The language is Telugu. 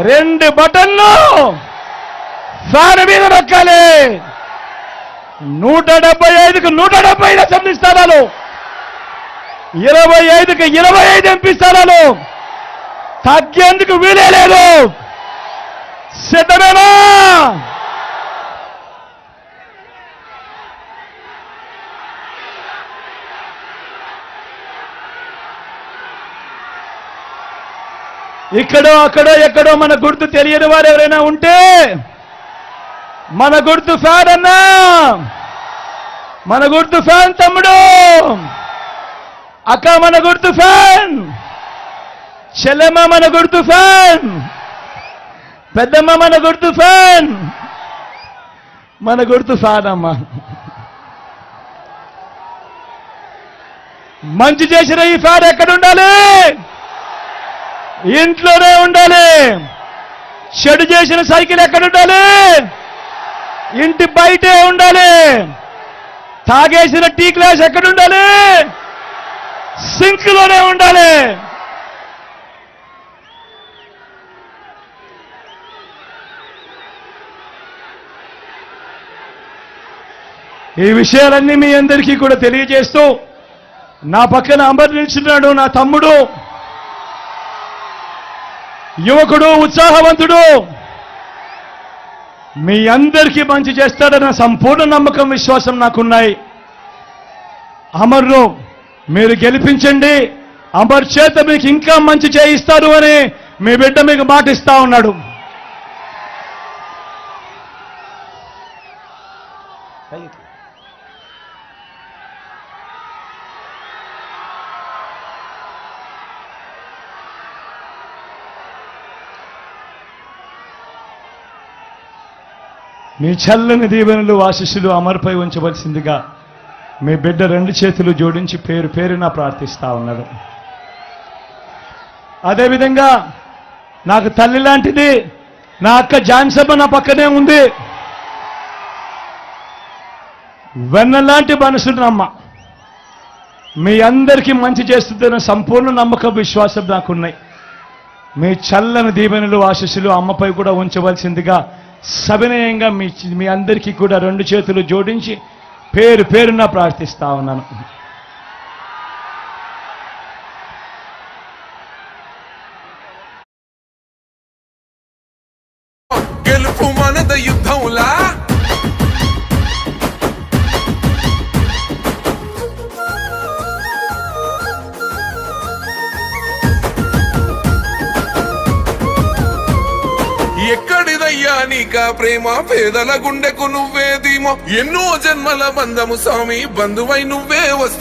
రెండు బటన్లు ఫ్యాన్ మీద నొక్కాలి. నూట డెబ్బై ఐదుకు నూట డెబ్బై ఐదు అసెంబ్లీ స్థానాలు. ఇరవై ఐదుకు ఇరవై ఐదు ఎంపీ స్థానాలు. తగ్గేందుకు వీలే లేదు. సిద్ధమేనా? ఇక్కడో అక్కడో ఎక్కడో మన గుర్తు తెలియని వారు ఎవరైనా ఉంటే మన గుర్తు ఫ్యాన్ అన్నా. మన గుర్తు ఫ్యాన్ తమ్ముడు. అక్క మన గుర్తు ఫ్యాన్. చెల్లెమ్మ మన గుర్తు ఫ్యాన్. పెద్దమ్మ మన గుర్తు ఫ్యాన్. మన గుర్తు ఫ్యాన్ అమ్మ మంచి చేసిన ఈ ఫ్యాన్ ఎక్కడ ఉండాలి? ఇంట్లోనే ఉండాలి. చెడు చేసిన సైకిల్ ఎక్కడ ఉండాలి? ఇంటి బయటే ఉండాలి. తాగేసిన టీ గ్లాస్ ఎక్కడ ఉండాలి? సింక్లోనే ఉండాలి. ఈ విషయాలన్నీ మీ అందరికీ కూడా తెలియజేస్తూ నా పక్కన అంబర్ నిల్చున్నాడు నా తమ్ముడు. యువకుడు ఉత్సాహవంతుడు. మీ అందరికీ మంచి చేస్తాడన్న సంపూర్ణ నమ్మకం విశ్వాసం నాకున్నాయి. అమర్ను మీరు గెలిపించండి. అమర్ చేత మీకు ఇంకా మంచి చేయిస్తారు అని మీ బిడ్డ మీకు మాట ఇస్తా ఉన్నాడు మీ చల్లని దీవెనలు ఆశిస్సులు అమరుపై ఉంచవలసిందిగా మీ బిడ్డ రెండు చేతులు జోడించి పేరు పేరున ప్రార్థిస్తా ఉన్నాడు. అదేవిధంగా నాకు తల్లి లాంటిది నా అక్క జాన్సభ నా పక్కనే ఉంది. వెన్నలాంటి మనసునమ్మ మీ అందరికీ మంచి చేస్తుందన్న సంపూర్ణ నమ్మకం విశ్వాసం నాకున్నాయి. మీ చల్లని దీవెనలు ఆశీస్సులు అమ్మపై కూడా ఉంచవలసిందిగా సవినయంగా మీ మీ అందరికీ కూడా రెండు చేతులు జోడించి పేరు పేరున ప్రార్థిస్తా ఉన్నాను. గెలుపు మనద యుద్ధంలా నీక ప్రేమ పేదల గుండెకు నువ్వే ధీమో. ఎన్నో జన్మల బంధము స్వామి బంధువై నువ్వే వస్తే